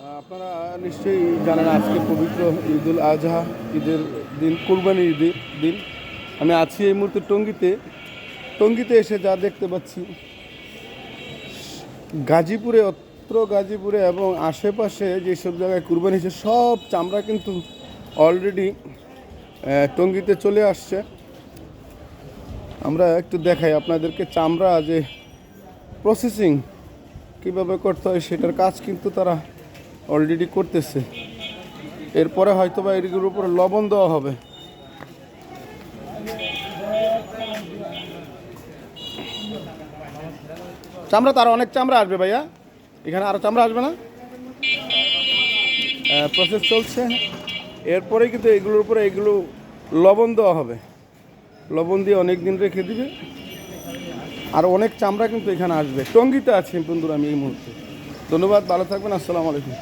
আপনারা নিশ্চয়ই জানেন আজকে পবিত্র ঈদুল আজহা, ঈদের দিন কুরবানি ঈদের দিন। আমি আছি এই মুহূর্তে টঙ্গিতে। টঙ্গিতে এসে যা দেখতে পাচ্ছি, গাজীপুরে, অত্র গাজীপুরে এবং আশেপাশে যেসব জায়গায় কুরবানি হয়েছে, সব চামড়া কিন্তু অলরেডি টঙ্গিতে চলে আসছে। আমরা একটু দেখাই আপনাদেরকে চামড়া যে প্রসেসিং কীভাবে করতে হয়, সেটার কাজ কিন্তু তারা অলরেডি করতেছে। এরপরে হয়তো বা এগুলোর উপরে লবণ দেওয়া হবে। চামড়া তার অনেক চামড়া আসবে ভাইয়া। এখানে আরও চামড়া আসবে না? প্রসেস চলছে। এরপরে কিন্তু এগুলোর উপরে এগুলো লবণ দেওয়া হবে। লবণ দিয়ে অনেক দিন রেখে দিবে। আর অনেক চামড়া কিন্তু এখানে আসবে। টঙ্গিতে আছি বন্ধুরা আমি এই মুহূর্তে। ধন্যবাদ, ভালো থাকবেন, আসসালামু আলাইকুম।